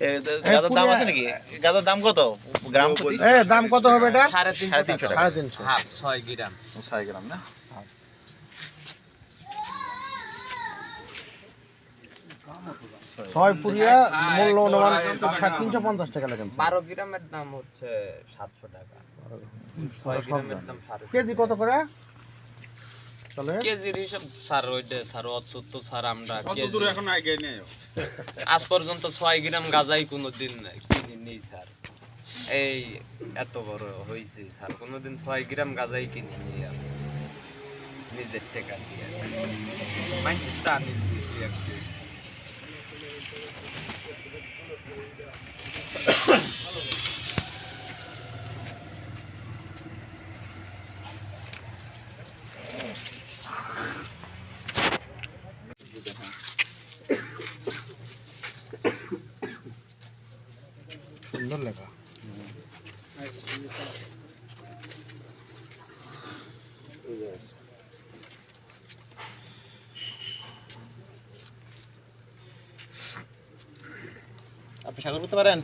এ, দাম আছে নাকি? গাঁদার দাম কত? গ্রাম এ দাম কত হবে এটা? সাড়ে সাড়ে তিনশো তিনশো টাকা। টাকা সাড়ে তিনশো। হাফ ছয় গ্রাম। ছয় গ্রাম না? ছয় পুরিয়া মূল্য অনুমান তিনশো পঞ্চাশ টাকা লাগেন বারো গ্রামের দাম হচ্ছে সাতশো টাকা। কেজি কত করে? তাহলে? কেজির হিসাব স্যার ওইটা স্যার অত তো স্যার আমরা অত এখন আগে নেই। আজ পর্যন্ত ছয় গ্রাম গাজাই কোনো দিন কিনি নেই স্যার এই এত বড় হয়েছে স্যার কোনোদিন ছয় গ্রাম গাজাই কিনি নেই নিজের টাকা দিয়ে। মানুষের সুন্দর লেখা। আপনি সাগর করতে পারেন?